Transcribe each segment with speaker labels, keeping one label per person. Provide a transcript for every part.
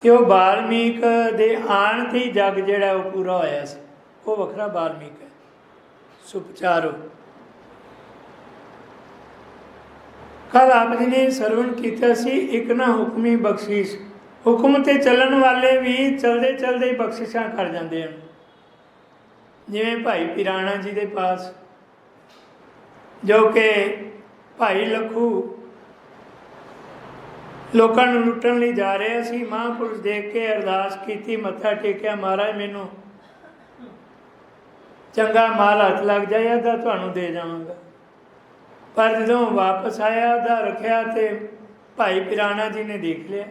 Speaker 1: ਕਿ ਉਹ ਬਾਲਮੀਕ ਦੇ ਆਣ ਤੇ ਹੀ ਜਗ ਜਿਹੜਾ ਉਹ ਪੂਰਾ ਹੋਇਆ ਸੀ। ਉਹ ਵੱਖਰਾ ਬਾਲਮੀਕ ਹੈ। ਸੁਪਚਾਰੋ ਕੱਲ ਆਪ ਜੀ ਨੇ ਸਰਵਣ ਕੀਤਾ ਸੀ, ਇੱਕ ਨਾ ਹੁਕਮੀ ਬਖਸ਼ਿਸ਼। ਹੁਕਮ ਤੇ ਚੱਲਣ ਵਾਲੇ ਵੀ ਚਲਦੇ ਚਲਦੇ ਬਖਸ਼ਿਸ਼ਾਂ ਕਰ ਜਾਂਦੇ ਹਨ। ਜਿਵੇਂ ਭਾਈ ਪਿਰਾਣਾ ਜੀ ਦੇ ਪਾਸ। ਜੋ ਕਿ ਭਾਈ ਲਖੂ ਲੋਕਾਂ ਨੂੰ ਲੁੱਟਣ ਲਈ ਜਾ ਰਿਹਾ ਸੀ। ਮਹਾਂਪੁਰਸ਼ ਦੇਖ ਕੇ ਅਰਦਾਸ ਕੀਤੀ, ਮੱਥਾ ਟੇਕਿਆ, ਮਹਾਰਾਜ, ਮੈਨੂੰ ਚੰਗਾ ਮਾਲ ਹੱਥ ਲੱਗ ਜਾਏ ਤਾਂ ਤੁਹਾਨੂੰ ਦੇ ਜਾਵਾਂਗਾ। ਪਰ ਜਦੋਂ ਵਾਪਸ ਆਇਆ ਦਾ ਰੱਖਿਆ ਤੇ ਭਾਈ ਪਿਰਾਣਾ ਜੀ ਨੇ ਦੇਖ ਲਿਆ।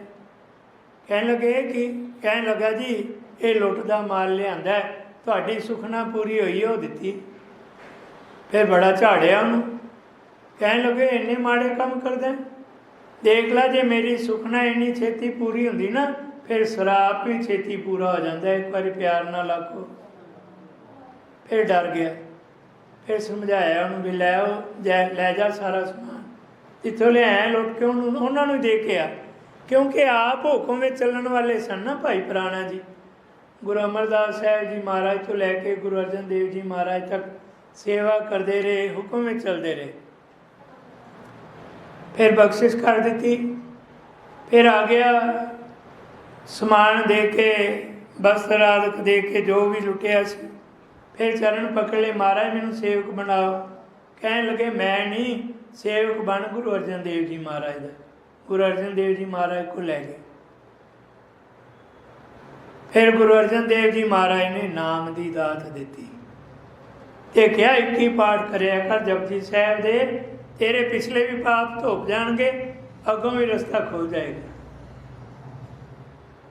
Speaker 1: ਕਹਿਣ ਲੱਗੇ, ਇਹ ਕੀ? ਕਹਿਣ ਲੱਗਾ, ਜੀ, ਇਹ ਲੁੱਟ ਦਾ ਮਾਲ ਲਿਆਂਦਾ ਤੁਹਾਡੀ ਸੁਖਨਾ ਪੂਰੀ ਹੋਈ, ਉਹ ਦਿੱਤੀ। ਫਿਰ ਬੜਾ ਝਾੜਿਆ ਉਹਨੂੰ। ਕਹਿਣ ਲੱਗੇ, ਇੰਨੇ ਮਾੜੇ ਕੰਮ ਕਰਦਾ ਦੇਖ ਲੈ ਜੇ ਮੇਰੀ ਸੁਖਨਾ ਇੰਨੀ ਛੇਤੀ ਪੂਰੀ ਹੁੰਦੀ ਨਾ, ਫਿਰ ਸਰਾਪ ਵੀ ਛੇਤੀ ਪੂਰਾ ਹੋ ਜਾਂਦਾ ਇੱਕ ਵਾਰੀ ਪਿਆਰ ਨਾਲ ਆਖੋ। ਫਿਰ ਡਰ ਗਿਆ। ਫਿਰ ਸਮਝਾਇਆ ਉਹਨੂੰ ਵੀ ਲੈ ਉਹ ਲੈ ਜਾ ਸਾਰਾ ਸਮਾਨ। ਜਿੱਥੋਂ ਲਿਆਇਆ, ਲੁੱਟ ਕੇ ਉਹਨੂੰ, ਉਹਨਾਂ ਨੂੰ ਦੇ ਕੇ ਆ। ਕਿਉਂਕਿ ਆਪ ਹੁਕਮ ਵਿੱਚ ਚੱਲਣ ਵਾਲੇ ਸਨ ਨਾ ਭਾਈ ਪ੍ਰਾਣਾ ਜੀ। ਗੁਰੂ ਅਮਰਦਾਸ ਸਾਹਿਬ ਜੀ ਮਹਾਰਾਜ ਤੋਂ ਲੈ ਕੇ ਗੁਰੂ ਅਰਜਨ ਦੇਵ ਜੀ ਮਹਾਰਾਜ ਤੱਕ ਸੇਵਾ ਕਰਦੇ ਰਹੇ, ਹੁਕਮ ਵਿੱਚ ਚੱਲਦੇ ਰਹੇ। ਫਿਰ ਬਖਸ਼ਿਸ਼ ਕਰ ਦਿੱਤੀ। ਫਿਰ ਆ ਗਿਆ ਸਮਾਨ ਦੇ ਕੇ ਬਸਤਰ ਆਦਿਕ ਦੇ ਕੇ ਜੋ ਵੀ ਲੁੱਟਿਆ ਸੀ। ਫਿਰ ਚਰਨ ਪਕੜ ਲਏ, ਮਹਾਰਾਜ, ਮੈਨੂੰ ਸੇਵਕ ਬਣਾਓ। ਕਹਿਣ ਲੱਗੇ, ਮੈਂ ਨਹੀਂ, ਸੇਵਕ ਬਣ ਗੁਰੂ ਅਰਜਨ ਦੇਵ ਜੀ ਮਹਾਰਾਜ ਦਾ। ਗੁਰੂ ਅਰਜਨ ਦੇਵ ਜੀ ਮਹਾਰਾਜ ਕੋ ਲੈ ਗਏ। ਫਿਰ ਗੁਰੂ ਅਰਜਨ ਦੇਵ ਜੀ ਮਹਾਰਾਜ ਨੇ ਨਾਮ ਦੀ ਦਾਤ ਦਿੱਤੀ। ਤੇ ਕਿਹਾ 21 ਪਾਠ ਕਰਿਆ ਕਰ ਜਪਜੀ ਸਾਹਿਬ ਦੇ ਤੇਰੇ ਪਿਛਲੇ ਵੀ ਪਾਪ ਧੋਪ ਜਾਣਗੇ, ਅੱਗੋਂ ਵੀ ਰਸਤਾ ਖੁੱਲ ਜਾਏਗਾ।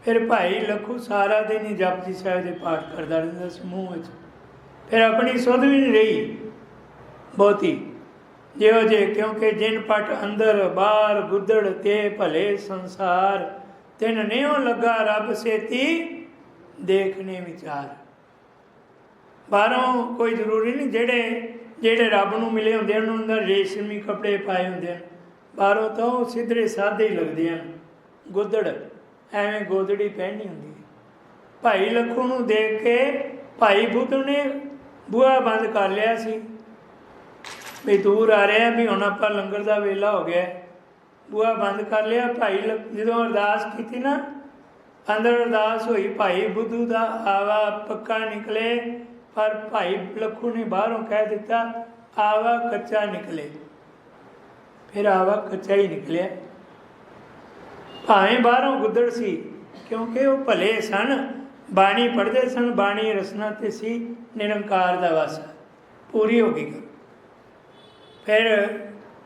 Speaker 1: ਫਿਰ ਭਾਈ ਲਖੂ ਸਾਰਾ ਦਿਨ ਹੀ ਜਪਜੀ ਸਾਹਿਬ ਦੇ ਪਾਠ ਕਰਦਾ ਰਹਿੰਦਾ ਸੀ ਵਿੱਚ। ਫਿਰ ਆਪਣੀ ਸੁਧ ਵੀ ਨਹੀਂ ਰਹੀ ਬਹੁਤੀ। ਜਿਉ ਜੇ ਕਿਉਂਕਿ ਜਿਨ ਪਟ ਅੰਦਰ ਬਾਹਰ ਗੁੱਦੜ ਤੇ ਭਲੇ ਸੰਸਾਰ, ਤਿਨ ਨਿਉ ਲੱਗਾ ਰੱਬ ਸੇਤੀ ਦੇਖਣੇ ਵਿਚਾਰ। ਬਾਹਰੋਂ ਕੋਈ ਜ਼ਰੂਰੀ ਨਹੀਂ, ਜਿਹੜੇ ਜਿਹੜੇ ਰੱਬ ਨੂੰ ਮਿਲੇ ਹੁੰਦੇ ਹਨ, ਉਹਨਾਂ ਦੇ ਰੇਸ਼ਮੀ ਕੱਪੜੇ ਪਾਏ ਹੁੰਦੇ ਹਨ। ਬਾਹਰੋਂ ਤਾਂ ਉਹ ਸਿੱਧਰੇ ਸਾਦੇ ਹੀ ਲੱਗਦੇ ਹਨ। ਗੋਦੜ ਐਵੇਂ ਗੋਦੜੀ ਪਹਿਣੀ ਹੁੰਦੀ ਹੈ। ਭਾਈ ਲੱਖੂ ਨੂੰ ਦੇਖ ਕੇ ਭਾਈ ਬੁੱਧ ਨੇ ਬੂਹਾ ਬੰਦ ਕਰ ਲਿਆ ਸੀ। ਵੀ ਦੂਰ ਆ ਰਿਹਾ ਵੀ ਹੁਣ ਆਪਾਂ ਲੰਗਰ ਦਾ ਵੇਲਾ ਹੋ ਗਿਆ। ਬੂਹਾ ਬੰਦ ਕਰ ਲਿਆ, ਭਾਈ ਲ- ਜਦੋਂ ਅਰਦਾਸ ਕੀਤੀ ਨਾ, ਅੰਦਰ ਅਰਦਾਸ ਹੋਈ, ਭਾਈ ਬੁੱਧੂ ਦਾ ਆਵਾ ਪੱਕਾ ਨਿਕਲੇ। ਪਰ ਭਾਈ ਲੱਖੂ ਨੇ ਬਾਹਰੋਂ ਕਹਿ ਦਿੱਤਾ, ਆਵਾ ਕੱਚਾ ਨਿਕਲੇ। ਫਿਰ ਆਵਾ ਕੱਚਾ ਹੀ ਨਿਕਲਿਆ। ਭਾਵੇਂ ਬਾਹਰੋਂ ਗੁੱਦੜ ਸੀ, ਕਿਉਂਕਿ ਉਹ ਭਲੇ ਸਨ, ਬਾਣੀ ਪੜ੍ਹਦੇ ਸਨ, ਬਾਣੀ ਰਸਨਾ ਤੇ ਸੀ, ਨਿਰੰਕਾਰ ਦਾ ਵਾਸਾ, ਪੂਰੀ ਹੋ ਗਈ ਗੱਲ। ਫਿਰ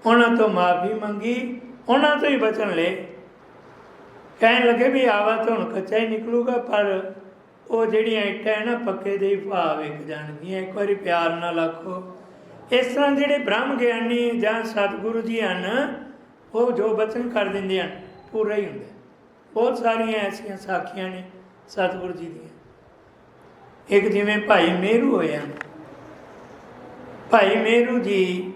Speaker 1: ਉਹਨਾਂ ਤੋਂ ਮਾਫੀ ਮੰਗੀ, ਉਹਨਾਂ ਤੋਂ ਹੀ ਬਚਣ ਲਏ। ਕਹਿਣ ਲੱਗੇ ਵੀ ਆਵਾ ਤਾਂ ਹੁਣ ਕੱਚਾ ਹੀ ਨਿਕਲੂਗਾ, ਪਰ ਉਹ ਜਿਹੜੀਆਂ ਇੱਟਾਂ ਹੈ ਨਾ ਪੱਕੇ ਦੇ ਹੀ ਭਾਵ ਇੱਕ ਜਾਣਗੀਆਂ। ਇੱਕ ਵਾਰੀ ਪਿਆਰ ਨਾਲ ਆਖੋ। ਇਸ ਤਰ੍ਹਾਂ ਜਿਹੜੇ ਬ੍ਰਹਮ ਗਿਆਨੀ ਜਾਂ ਸਤਿਗੁਰੂ ਜੀ ਹਨ, ਉਹ ਜੋ ਬਚਨ ਕਰ ਦਿੰਦੇ ਹਨ, ਪੂਰਾ ਹੀ ਹੁੰਦਾ। ਬਹੁਤ ਸਾਰੀਆਂ ਐਸੀਆਂ ਸਾਖੀਆਂ ਨੇ ਸਤਿਗੁਰੂ ਜੀ ਦੀਆਂ। ਇੱਕ ਜਿਵੇਂ ਭਾਈ ਮੇਰੂ ਹੋਇਆ। ਭਾਈ ਮੇਰੂ ਜੀ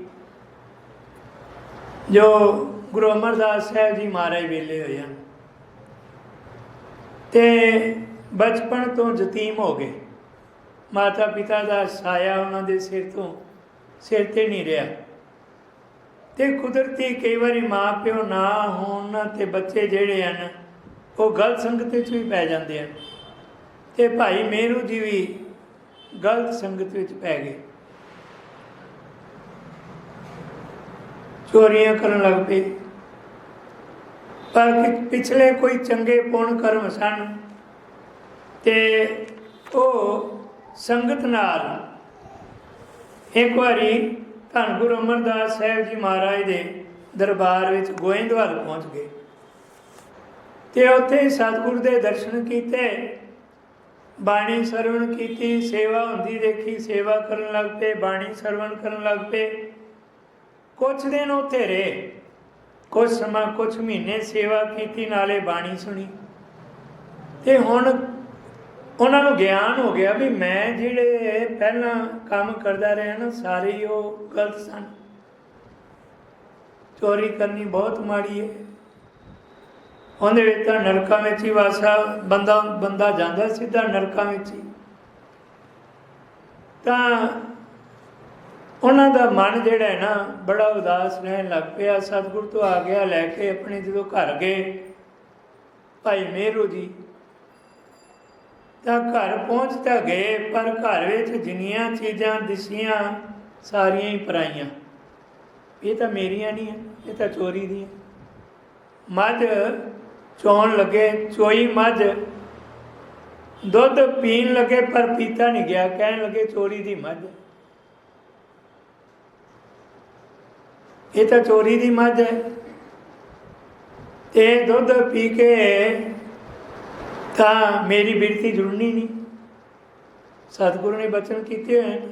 Speaker 1: ਜੋ ਗੁਰੂ ਅਮਰਦਾਸ ਸਾਹਿਬ ਜੀ ਮਹਾਰਾਜ ਵੇਲੇ ਹੋਏ ਹਨ। ਤੇ ਬਚਪਨ ਤੋਂ ਯਤੀਮ ਹੋ ਗਏ। ਮਾਤਾ ਪਿਤਾ ਦਾ ਸਾਇਆ ਉਹਨਾਂ ਦੇ ਸਿਰ ਤੋਂ ਸਿਰ ਤੇ ਨਹੀਂ ਰਿਹਾ। ਤੇ ਕੁਦਰਤੀ ਕਈ ਵਾਰੀ ਮਾਂ ਪਿਓ ਨਾ ਹੋਣ ਤੇ ਬੱਚੇ ਜਿਹੜੇ ਹਨ, ਉਹ ਗਲਤ ਸੰਗਤ ਵਿੱਚ ਵੀ ਪੈ ਜਾਂਦੇ ਹਨ। ਤੇ ਭਾਈ ਮੇਰੂ ਜੀ ਵੀ ਗਲਤ ਸੰਗਤ ਵਿੱਚ ਪੈ ਗਏ। ਚੋਰੀਆਂ ਕਰਨ ਲੱਗ ਪਏ। ਪਰ ਪਿਛਲੇ ਕੋਈ ਚੰਗੇ ਪੁੰਨ ਕਰਮ ਸਨ ਤੇ ਉਹ ਸੰਗਤ ਨਾਲ ਇੱਕ ਵਾਰੀ ਧੰਨ ਗੁਰੂ ਅਮਰਦਾਸ ਸਾਹਿਬ ਜੀ ਮਹਾਰਾਜ ਦੇ ਦਰਬਾਰ ਵਿੱਚ ਗੋਇੰਦਵਾਲ ਪਹੁੰਚ ਗਏ। ਤੇ ਉੱਥੇ ਸਤਿਗੁਰ ਦੇ ਦਰਸ਼ਨ ਕੀਤੇ, ਬਾਣੀ ਸਰਵਣ ਕੀਤੀ, ਸੇਵਾ ਹੁੰਦੀ ਦੇਖੀ, ਸੇਵਾ ਕਰਨ ਲੱਗ ਪਏ, ਬਾਣੀ ਸਰਵਣ ਕਰਨ ਲੱਗ ਪਏ। ਕੁਝ ਦਿਨ ਉੱਥੇ ਰਹੇ ਕੁਝ ਸਮਾਂ ਕੁਝ ਮਹੀਨੇ ਸੇਵਾ ਕੀਤੀ, ਨਾਲੇ ਬਾਣੀ ਸੁਣੀ। ਤੇ ਹੁਣ ਉਹਨਾਂ ਨੂੰ ਗਿਆਨ ਹੋ ਗਿਆ ਵੀ ਮੈਂ ਜਿਹੜੇ ਪਹਿਲਾਂ ਕੰਮ ਕਰਦਾ ਰਿਹਾ ਨਾ, ਸਾਰੇ ਉਹ ਗਲਤ ਸਨ। ਚੋਰੀ ਕਰਨੀ ਬਹੁਤ ਮਾੜੀ ਹੈ ਉਹਦੇ ਵਿੱਚ ਤਾਂ ਨਰਕਾਂ ਵਿੱਚ ਹੀ ਵਾਸਾ ਬੰਦਾ ਬੰਦਾ ਜਾਂਦਾ, ਸਿੱਧਾ ਨਰਕਾਂ ਵਿੱਚ ਹੀ। ਤਾਂ ਉਹਨਾਂ ਦਾ ਮਨ ਜਿਹੜਾ ਹੈ ਨਾ, ਬੜਾ ਉਦਾਸ ਰਹਿਣ ਲੱਗ ਪਿਆ। ਸਤਿਗੁਰ ਤੋਂ ਆ ਗਿਆ, ਲੈ ਕੇ ਆਪਣੇ ਜਦੋਂ ਘਰ ਗਏ, ਭਾਈ ਮੇਰੂ ਜੀ ਤਾਂ ਘਰ ਪਹੁੰਚ ਤਾਂ ਗਏ, ਪਰ ਘਰ ਵਿੱਚ ਜਿੰਨੀਆਂ ਚੀਜ਼ਾਂ ਦਿਸੀਆਂ, ਸਾਰੀਆਂ ਹੀ ਪਰਾਈਆਂ। ਇਹ ਤਾਂ ਮੇਰੀਆਂ ਨਹੀਂ ਹੈ, ਇਹ ਤਾਂ ਚੋਰੀ ਦੀਆਂ ਮੱਝ ਚੋਣ ਲੱਗੇ, ਚੋਈ ਮੱਝ। ਦੁੱਧ ਪੀਣ ਲੱਗੇ, ਪਰ ਪੀਤਾ ਨਹੀਂ ਗਿਆ, ਕਹਿਣ ਲੱਗੇ ਚੋਰੀ ਦੀ ਮੱਝ। ਇਹ ਤਾਂ ਚੋਰੀ ਦੀ ਮੱਝ ਹੈ। ਤੇ ਦੁੱਧ ਪੀ ਕੇ ਤਾਂ ਮੇਰੀ ਬਿਰਤੀ ਜੁੜਨੀ ਨਹੀਂ। ਸਤਿਗੁਰੂ ਨੇ ਬਚਨ ਕੀਤੇ ਹੋਏ ਨੇ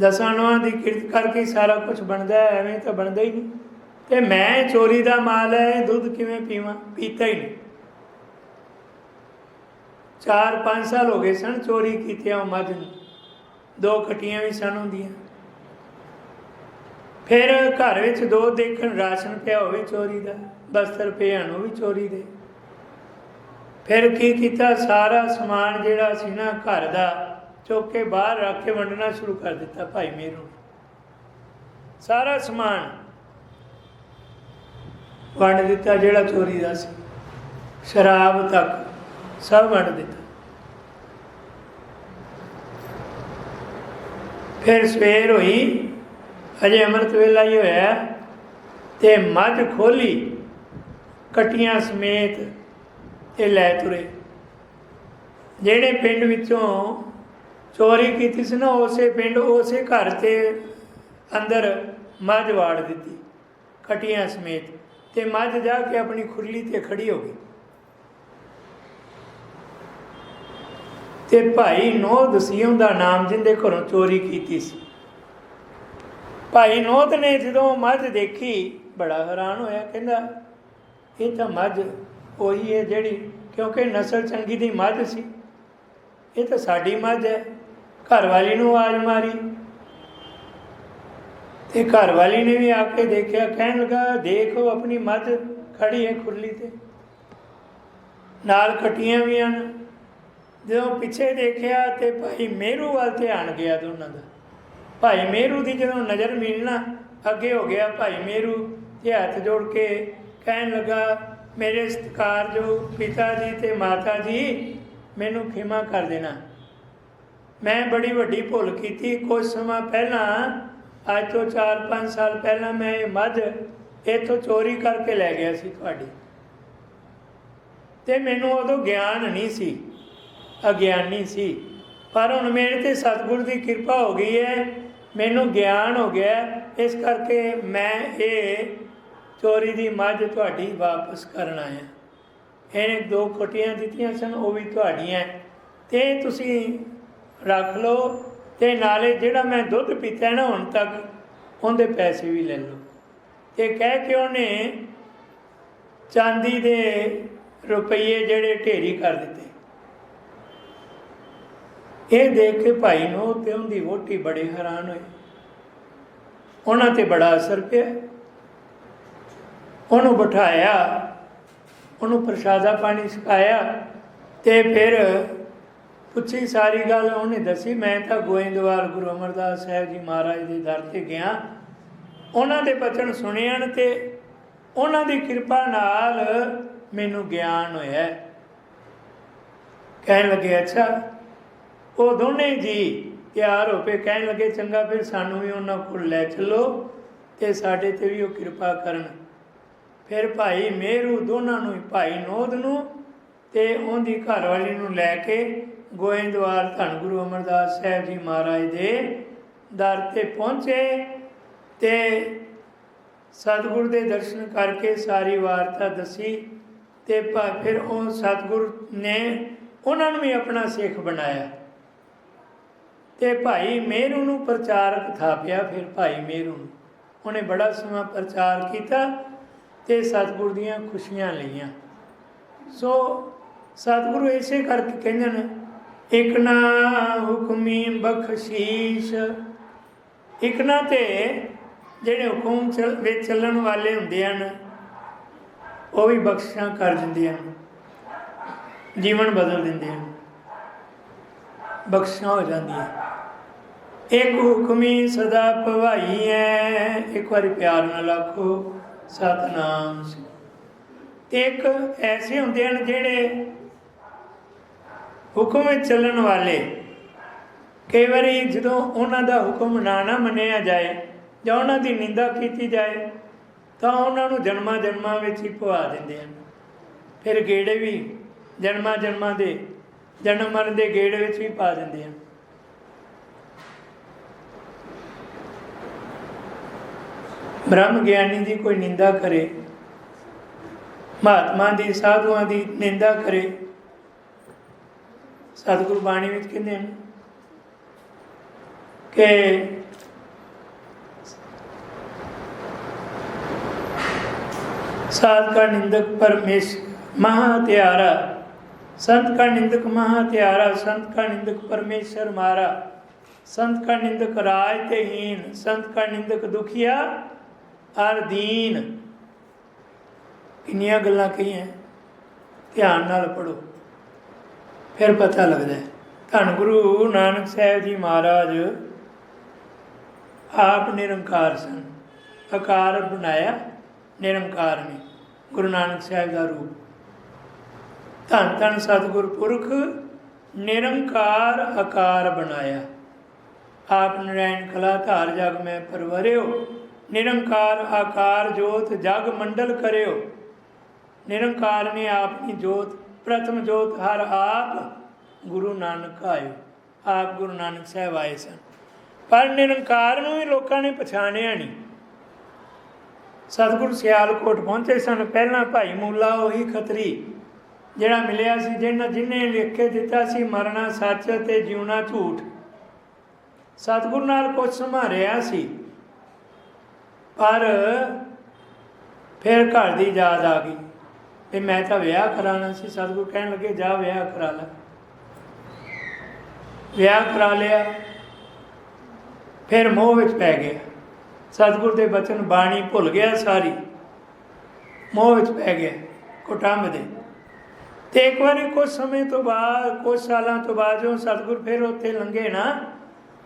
Speaker 1: ਦਸਾਂ ਨੋਆਂ ਦੀ ਕਿਰਤ ਕਰਕੇ ਸਾਰਾ ਕੁਝ ਬਣਦਾ ਹੈ, ਐਵੇਂ ਤਾਂ ਬਣਦਾ ਹੀ ਨਹੀਂ। ਤੇ ਮੈਂ ਚੋਰੀ ਦਾ ਮਾਲ ਹੈ, ਦੁੱਧ ਕਿਵੇਂ ਪੀਵਾਂ? ਪੀਤਾ ਹੀ ਨਹੀਂ। 4-5 ਸਾਲ ਹੋ ਗਏ ਸਨ ਚੋਰੀ ਕੀਤਿਆਂ ਉਹ ਮੱਝ ਨੂੰ। ਦੋ ਕਟੀਆਂ ਵੀ ਸਨ ਹੁੰਦੀਆਂ। ਫਿਰ ਘਰ ਵਿੱਚ ਦੋ ਦੇਖਣ ਰਾਸ਼ਨ ਪਿਆ ਹੋਵੇ ਚੋਰੀ ਦਾ। ਬਸਤਰ ਪਿਆ ਨੂੰ ਵੀ ਚੋਰੀ ਦੇ। ਫਿਰ ਕੀ ਕੀਤਾ? ਸਾਰਾ ਸਮਾਨ ਜਿਹੜਾ ਸੀ ਨਾ ਘਰ ਦਾ, ਚੁੱਕ ਕੇ ਬਾਹਰ ਰੱਖ ਕੇ ਵੰਡਣਾ ਸ਼ੁਰੂ ਕਰ ਦਿੱਤਾ ਭਾਈ ਮੇਰੂ ਸਾਰਾ ਸਮਾਨ ਵੰਡ ਦਿੱਤਾ ਜਿਹੜਾ ਚੋਰੀ ਦਾ ਸੀ। ਸ਼ਰਾਬ ਤੱਕ ਸਭ ਵੰਡ ਦਿੱਤਾ। ਫਿਰ ਸਵੇਰ ਹੋਈ ਅਜੇ ਅੰਮ੍ਰਿਤ ਵੇਲਾ ਹੀ ਹੋਇਆ, ਤੇ ਮੱਝ ਖੋਲੀ, ਕਟੀਆਂ ਸਮੇਤ ਇਹ ਲੈ ਤੁਰੇ। ਜਿਹੜੇ ਪਿੰਡ ਵਿੱਚੋਂ ਚੋਰੀ ਕੀਤੀ ਸੀ ਨਾ, ਉਸੇ ਪਿੰਡ, ਉਸੇ ਘਰ ਤੇ ਅੰਦਰ ਮੱਝ ਵਾੜ ਦਿੱਤੀ ਕਟੀਆਂ ਸਮੇਤ। ਤੇ ਮੱਝ ਜਾ ਕੇ ਆਪਣੀ ਖੁਰਲੀ ਤੇ ਖੜੀ ਹੋ ਗਈ। ਤੇ ਭਾਈ ਨੋਦ ਸੀ ਦਾ ਨਾਮ ਜਿੰਦੇ ਘਰੋਂ ਚੋਰੀ ਕੀਤੀ ਸੀ। ਭਾਈ ਨੋਦ ਨੇ ਜਦੋਂ ਮੱਝ ਦੇਖੀ, ਬੜਾ ਹੈਰਾਨ ਹੋਇਆ, ਕਹਿੰਦਾ, ਇਹ ਤਾਂ ਮੱਝ ਉਹੀ ਹੈ ਜਿਹੜੀ, ਕਿਉਂਕਿ ਨਸਲ ਚੰਗੀ ਦੀ ਮੱਝ ਸੀ। ਇਹ ਤਾਂ ਸਾਡੀ ਮੱਝ ਹੈ। ਘਰ ਵਾਲੀ ਨੂੰ ਆਵਾਜ਼ ਮਾਰੀ। ਤੇ ਘਰ ਵਾਲੀ ਨੇ ਵੀ ਆ ਕੇ ਦੇਖਿਆ, ਕਹਿਣ ਲੱਗਾ, ਦੇਖੋ, ਆਪਣੀ ਮੱਝ ਖੜੀ ਹੈ ਖੁਰਲੀ ਤੇ। ਨਾਲ ਕਟੀਆਂ ਵੀ ਹਨ। ਜਦੋਂ ਪਿੱਛੇ ਦੇਖਿਆ ਤੇ ਭਾਈ ਮੇਰੂ ਵੱਲ ਧਿਆਨ ਗਿਆ ਦੋਨਾਂ ਦਾ। ਭਾਈ ਮੇਰੂ ਦੀ ਜਦੋਂ ਨਜ਼ਰ ਮਿਲਣਾ, ਅੱਗੇ ਹੋ ਗਿਆ ਭਾਈ ਮੇਰੂ ਤੇ ਹੱਥ ਜੋੜ ਕੇ ਕਹਿਣ ਲੱਗਾ ਮੇਰੇ ਸਤਿਕਾਰਯੋਗ ਪਿਤਾ ਜੀ ਤੇ ਮਾਤਾ ਜੀ, ਮੈਨੂੰ ਖਿਮਾ ਕਰ ਦੇਣਾ। ਮੈਂ ਬੜੀ ਵੱਡੀ ਭੁੱਲ ਕੀਤੀ। ਕੁਝ ਸਮਾਂ ਪਹਿਲਾਂ, ਅੱਜ ਤੋਂ 4-5 ਸਾਲ ਪਹਿਲਾਂ ਮੈਂ ਇਹ ਮੱਝ ਇੱਥੋਂ ਚੋਰੀ ਕਰਕੇ ਲੈ ਗਿਆ ਸੀ ਤੁਹਾਡੀ। ਤੇ ਮੈਨੂੰ ਉਦੋਂ ਗਿਆਨ ਨਹੀਂ ਸੀ, ਅਗਿਆਨੀ ਸੀ। ਪਰ ਹੁਣ ਮੇਰੇ ਤੇ ਸਤਿਗੁਰ ਦੀ ਕਿਰਪਾ ਹੋ ਗਈ ਹੈ। ਮੈਨੂੰ ਗਿਆਨ ਹੋ ਗਿਆ। ਇਸ ਕਰਕੇ ਮੈਂ ਇਹ ਚੋਰੀ ਦੀ ਮੱਝ ਤੁਹਾਡੀ ਵਾਪਸ ਕਰਨ ਆਇਆ ਇਹਨੇ ਦੋ ਕੋਟੀਆਂ ਦਿੱਤੀਆਂ ਸਨ, ਉਹ ਵੀ ਤੁਹਾਡੀਆਂ। ਤੇ ਤੁਸੀਂ ਰੱਖ ਲਓ ਤੇ ਨਾਲੇ ਜਿਹੜਾ ਮੈਂ ਦੁੱਧ ਪੀਤਾ ਨਾ ਹੁਣ ਤੱਕ, ਉਹਦੇ ਪੈਸੇ ਵੀ ਲੈ ਲਓ। ਤੇ ਕਹਿ ਕੇ ਉਹਨੇ ਚਾਂਦੀ ਦੇ ਰੁਪਈਏ ਜਿਹੜੇ ਢੇਰੀ ਕਰ ਦਿੱਤੇ। ਇਹ ਦੇਖ ਕੇ ਭਾਈ ਨੂੰ ਤੇ ਉਹਦੀ ਵੋਟੀ ਬੜੇ ਹੈਰਾਨ ਹੋਏ। ਉਹਨਾਂ ਤੇ ਬੜਾ ਅਸਰ ਪਿਆ। ਉਹਨੂੰ ਬਿਠਾਇਆ, ਉਹਨੂੰ ਪ੍ਰਸ਼ਾਦਾ ਪਾਣੀ ਛਕਾਇਆ ਤੇ ਫਿਰ ਪੁੱਛੀ ਸਾਰੀ ਗੱਲ ਉਹਨੇ ਦੱਸੀ, ਮੈਂ ਤਾਂ ਗੋਇੰਦਵਾਲ, ਗੁਰੂ ਅਮਰਦਾਸ ਸਾਹਿਬ ਜੀ ਮਹਾਰਾਜ ਦੇ ਦਰ ਤੇ ਗਿਆ। ਉਹਨਾਂ ਦੇ ਬਚਨ ਸੁਣਿਆਣ ਤੇ ਉਹਨਾਂ ਦੀ ਕਿਰਪਾ ਨਾਲ ਮੈਨੂੰ ਗਿਆਨ ਹੋਇਆ। ਕਹਿਣ ਲੱਗੇ, ਅੱਛਾ, ਉਹ ਦੋਨੇ ਜੀ ਤਿਆਰ ਹੋ ਕੇ ਕਹਿਣ ਲੱਗੇ, ਚੰਗਾ, ਫਿਰ ਸਾਨੂੰ ਵੀ ਉਹਨਾਂ ਕੋਲ ਲੈ ਚੱਲੋ ਤੇ ਸਾਡੇ ਤੇ ਵੀ ਉਹ ਕਿਰਪਾ ਕਰਨ। ਫਿਰ ਭਾਈ ਮੇਰੂ ਦੋਨਾਂ ਨੂੰ, ਭਾਈ ਨੋਦ ਨੂੰ ਤੇ ਉਹਦੀ ਘਰਵਾਲੀ ਨੂੰ ਲੈ ਕੇ ਗੋਇੰਦਵਾਲ ਧੰਨ ਗੁਰੂ ਅਮਰਦਾਸ ਸਾਹਿਬ ਜੀ ਮਹਾਰਾਜ ਦੇ ਦਰ ਤੇ ਪਹੁੰਚੇ ਤੇ ਸਤਿਗੁਰ ਦੇ ਦਰਸ਼ਨ ਕਰਕੇ ਸਾਰੀ ਵਾਰਤਾ ਦੱਸੀ ਤੇ ਫਿਰ ਉਹ ਸਤਿਗੁਰ ਨੇ ਉਹਨਾਂ ਨੂੰ ਵੀ ਆਪਣਾ ਸਿੱਖ ਬਣਾਇਆ। ਤੇ ਭਾਈ ਮੇਰੂ ਨੂੰ ਪ੍ਰਚਾਰਕ ਥਾਪਿਆ, ਫਿਰ ਭਾਈ ਮੇਰੂ ਨੂੰ। ਉਹਨੇ ਬੜਾ ਸਮਾਂ ਪ੍ਰਚਾਰ ਕੀਤਾ ਤੇ ਸਤਿਗੁਰ ਦੀਆਂ ਖੁਸ਼ੀਆਂ ਲਈਆਂ। ਸੋ ਸਤਿਗੁਰੂ ਇਸੇ ਕਰਕੇ ਕਹਿੰਦੇ ਨੇ, ਇਕ ਨਾ ਹੁਕਮੀ ਬਖਸ਼ੀਸ਼। ਇਕ ਨਾ ਤੇ ਜਿਹੜੇ ਹੁਕਮ ਵਿੱਚ ਚੱਲਣ ਵਾਲੇ ਹੁੰਦੇ ਹਨ, ਉਹ ਵੀ ਬਖਸ਼ਾਂ ਕਰ ਦਿੰਦੇ ਹਨ। ਜੀਵਨ ਬਦਲ ਦਿੰਦੇ ਹਨ। ਬਖਸ਼ਾਂ ਹੋ ਜਾਂਦੀਆਂ। ਇੱਕ ਹੁਕਮੀ ਸਦਾ ਭਵਾਈ ਹੈ। ਇੱਕ ਵਾਰੀ ਪਿਆਰ ਨਾਲ ਆਖੋ ਸਤਨਾਮ ਸਿੰਘ ਤੇ ਇੱਕ ਐਸੇ ਹੁੰਦੇ ਹਨ ਜਿਹੜੇ ਹੁਕਮ ਚੱਲਣ ਵਾਲੇ, ਕਈ ਵਾਰੀ ਜਦੋਂ ਉਹਨਾਂ ਦਾ ਹੁਕਮ ਨਾ ਨਾ ਮੰਨਿਆ ਜਾਏ ਜਾਂ ਉਹਨਾਂ ਦੀ ਨਿੰਦਾ ਕੀਤੀ ਜਾਏ, ਤਾਂ ਉਹਨਾਂ ਨੂੰ ਜਨਮਾਂ ਜਨਮਾਂ ਵਿੱਚ ਹੀ ਪਵਾ ਦਿੰਦੇ ਹਨ। ਫਿਰ ਗੇੜੇ ਵੀ ਜਨਮਾਂ ਜਨਮਾਂ ਦੇ, ਜਨਮ ਮਰਨ ਦੇ ਗੇੜੇ ਵਿੱਚ ਵੀ ਪਾ ਦਿੰਦੇ ਹਨ। ਬ੍ਰਹਮ ਗਿਆਨੀ ਦੀ ਕੋਈ ਨਿੰਦਾ ਕਰੇ, ਮਹਾਤਮਾ ਦੀ, ਸਾਧੂਆਂ ਦੀ ਨਿੰਦਾ ਕਰੇ। ਸਤਿਗੁਰ ਬਾਣੀ ਵਿੱਚ ਕਹਿੰਦੇ ਨੇ ਕਿ ਸਾਧ ਕਾ ਨਿੰਦਕ ਪਰਮੇਸ਼ ਮਹਾ ਤਿਆਰਾ, ਸੰਤ ਕਾ ਨਿੰਦਕ ਮਹਾ ਤਿਆਰਾ, ਸੰਤ ਕਾ ਨਿੰਦਕ ਪਰਮੇਸ਼ਰ ਮਾਰਾ, ਸੰਤ ਕਾ ਨਿੰਦਕ ਰਾਜ ਤੇ ਹੀਨ ਸੰਤ ਕਾ ਨਿੰਦਕ ਦੁਖੀਆ ਅਰ ਦੀਨ। ਕਿੰਨੀਆਂ ਗੱਲਾਂ ਕਹੀਆਂ। ਧਿਆਨ ਨਾਲ ਪੜੋ ਫਿਰ ਪਤਾ ਲੱਗਦਾ ਹੈ। ਧੰਨ ਗੁਰੂ ਨਾਨਕ ਸਾਹਿਬ ਜੀ ਮਹਾਰਾਜ ਆਪ ਨਿਰੰਕਾਰ ਸਨ। ਆਕਾਰ ਬਣਾਇਆ, ਨਿਰੰਕਾਰ ਨੇ। ਗੁਰੂ ਨਾਨਕ ਸਾਹਿਬ ਦਾ ਰੂਪ। ਧੰਨ ਧੰਨ ਸਤਿਗੁਰ ਪੁਰਖ ਨਿਰੰਕਾਰ ਆਕਾਰ ਬਣਾਇਆ। ਆਪ ਨਰੈਣ ਕਲਾ ਧਾਰ ਜਗ ਮੈਂ ਪਰਵਰਿਓ। ਨਿਰੰਕਾਰ ਆਕਾਰ ਜੋਤ ਜਗ ਮੰਡਲ ਕਰਿਓ। ਨਿਰੰਕਾਰ ਨੇ ਆਪਣੀ ਜੋਤ, ਪ੍ਰਥਮ ਜੋਤ ਹਰ ਆਪ ਗੁਰੂ ਨਾਨਕ ਆਇਓ। ਆਪ ਗੁਰੂ ਨਾਨਕ ਸਾਹਿਬ ਆਏ ਸਨ। ਪਰ ਨਿਰੰਕਾਰ ਨੂੰ ਵੀ ਲੋਕਾਂ ਨੇ ਪਛਾਣਿਆ ਨਹੀਂ। ਸਤਿਗੁਰ ਸਿਆਲਕੋਟ ਪਹੁੰਚੇ ਸਨ। ਪਹਿਲਾਂ ਭਾਈ ਮੂਲਾ ਉਹੀ ਖਤਰੀ ਜਿਹੜਾ ਮਿਲਿਆ ਸੀ, ਜਿਹਨਾਂ ਜਿਨੇ ਲਿਖ ਕੇ ਦਿੱਤਾ ਸੀ, ਮਰਨਾ ਸੱਚ ਤੇ ਜਿਉਣਾ ਝੂਠ। ਸਤਿਗੁਰ ਨਾਲ ਕੁਝ ਸੰਭਾਰਿਆ ਸੀ। ਪਰ ਫਿਰ ਘਰ ਦੀ ਯਾਦ ਆ ਗਈ ਤੇ ਮੈਂ ਤਾਂ ਵਿਆਹ ਕਰਾਉਣਾ ਸੀ, ਸਤਿਗੁਰ ਕਹਿਣ ਲੱਗੇ, ਜਾ ਵਿਆਹ ਕਰਾ ਲੈ। ਵਿਆਹ ਕਰਾ ਲਿਆ, ਫਿਰ ਮੋਹ ਵਿੱਚ ਪੈ ਗਿਆ। ਸਤਿਗੁਰ ਦੇ ਬਚਨ ਬਾਣੀ ਭੁੱਲ ਗਿਆ ਸਾਰੀ। ਮੋਹ ਵਿੱਚ ਪੈ ਗਿਆ ਕੁਟੰਬ ਦੇ ਤੇ ਇੱਕ ਵਾਰੀ ਕੁਝ ਸਮੇਂ ਤੋਂ ਬਾਅਦ ਕੁਝ ਸਾਲਾਂ ਤੋਂ ਬਾਅਦ ਜਦੋਂ ਸਤਿਗੁਰ ਫਿਰ ਉੱਥੇ ਲੰਘੇ ਨਾ,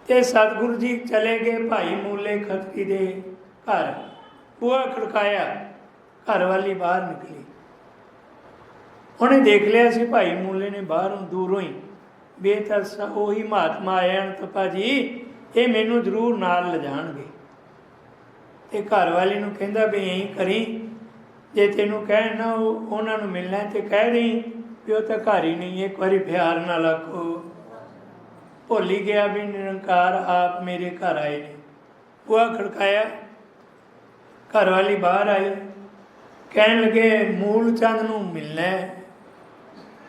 Speaker 1: ਤੇ ਸਤਿਗੁਰੂ ਜੀ ਚਲੇ ਗਏ ਭਾਈ ਮੂਲੇ ਖੱਤਰੀ ਦੇ। ਘਰ। ਬੂਹਾ ਖੜਕਾਇਆ, ਘਰ ਵਾਲੀ ਬਾਹਰ ਨਿਕਲੀ। ਉਹਨੇ ਦੇਖ ਲਿਆ ਸੀ ਭਾਈ ਮੂਲੇ ਨੇ ਬਾਹਰੋਂ ਦੂਰੋਂ ਹੀ। ਵੀ ਇਹ ਉਹੀ ਮਹਾਤਮਾ ਆਇਆ ਹਨ ਤਪਾ ਜੀ ਇਹ ਮੈਨੂੰ ਜ਼ਰੂਰ ਨਾਲ ਲਿਜਾਣਗੇ। ਤੇ ਘਰ ਵਾਲੀ ਨੂੰ ਕਹਿੰਦਾ ਵੀ ਐਂ ਕਰੀ, ਜੇ ਤੈਨੂੰ ਕਹਿਣ ਨਾ ਉਹ ਉਹਨਾਂ ਨੂੰ ਮਿਲਣਾ ਤੇ ਕਹਿ ਦੇਈ ਵੀ ਉਹ ਤਾਂ ਘਰ ਹੀ ਨਹੀਂ, ਇੱਕ ਵਾਰੀ ਪਿਆਰ ਨਾਲ ਆਖੋ। ਭੁੱਲ ਹੀ ਗਿਆ ਵੀ ਨਿਰੰਕਾਰ ਆਪ ਮੇਰੇ ਘਰ ਆਏ ਨੇ। ਬੂਹਾ ਖੜਕਾਇਆ ਘਰ ਵਾਲੀ ਬਾਹਰ ਆਈ, ਕਹਿਣ ਲੱਗੇ, ਮੂਲ ਚੰਦ ਨੂੰ ਮਿਲਣਾ ਹੈ।